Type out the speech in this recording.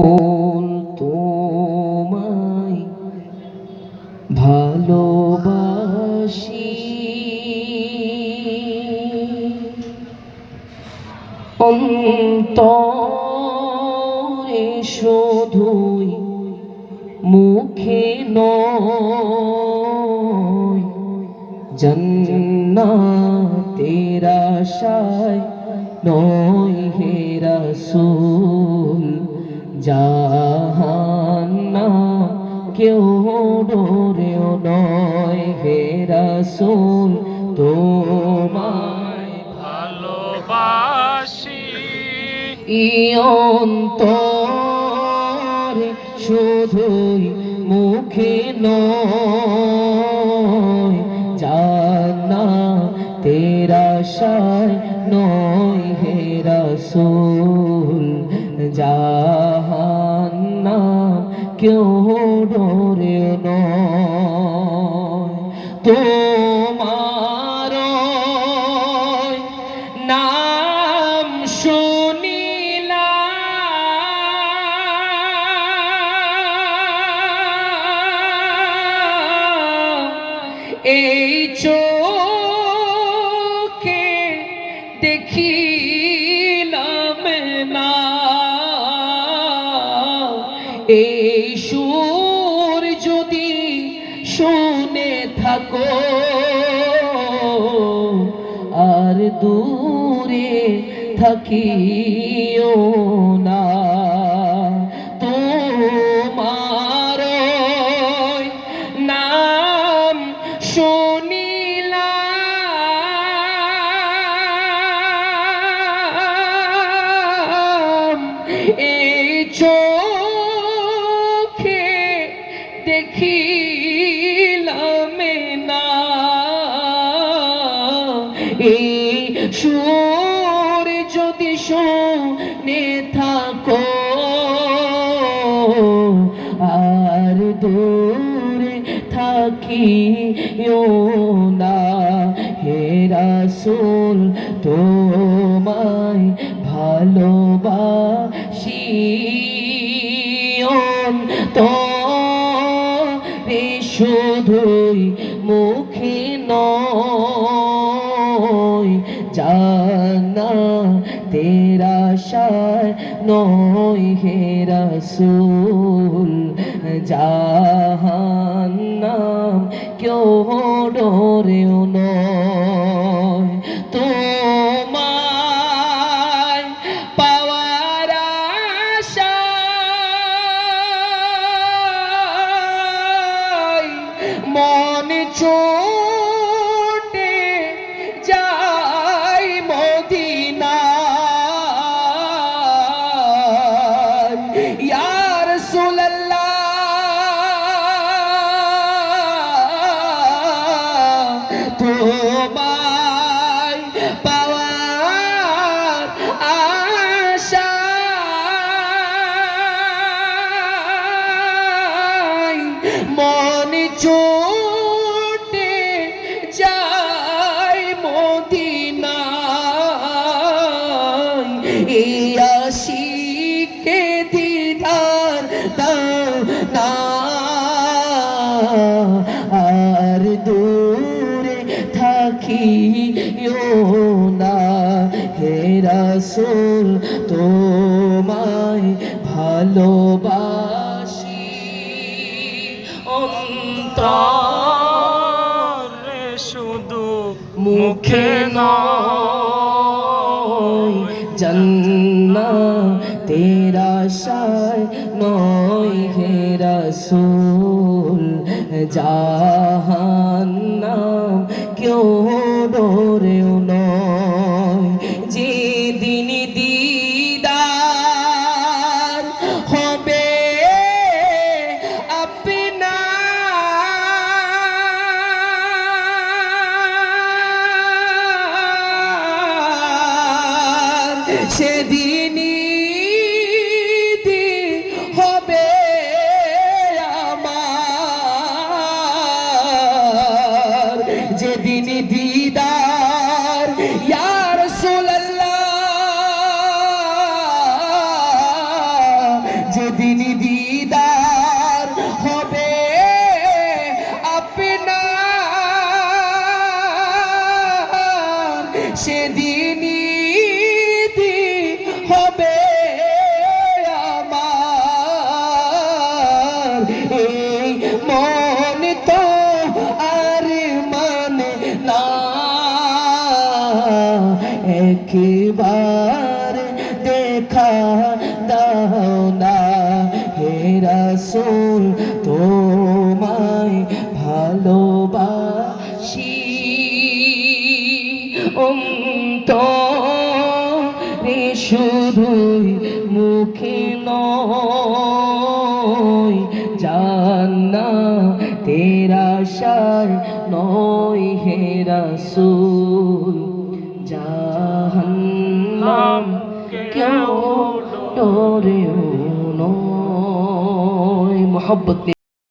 বল তোমায় ভালোবাসি। অন্তরে শুধুই মুখে নয় জন্নাতের আশায় নয় হে রাসূল। জাহান্না কেউ ডোরেও নয় হে রাসূল, তোমায় ভালোবাসি। ইয়ন্তরে শুধুই মুখে নয় জানা তেরা শায় নয় হে রাসূল জাহান্না কেউ ডোরে তোমার নাম শুনিলাম। এই চোখে এই সুর যদি শুনে থাকো আর দূরে থাকিও না। এই সুর যদি শুনে থাকো, আর দূরে থাকিও না। হে রাসূল, তোমায় ভালোবাসি তো রে শুধুই মুখে নয় জানা তেরা শায় নয় হে রাসূল। জাহান্নাম কেউ ডোরেও নয়। আশায় মন ছোটে থাকিও না হে রাসূল, তোমায় ভালোবাসি। অন্তর শুধু মুখে নয় জন্না তেরা শায় নয়, হে রাসূল, জাহান্নাম কেউ সেদিনই দিন হবে মন তো আর মানে না। একবার দেখা দাও না। তোমায় ভালোবাসি। অন্তরে শুধুই মুখে নয় জান্না তেরা সার নয় হে রাসূল, জাহান্নাম কেউ ডরেও নয়, মোহব্বত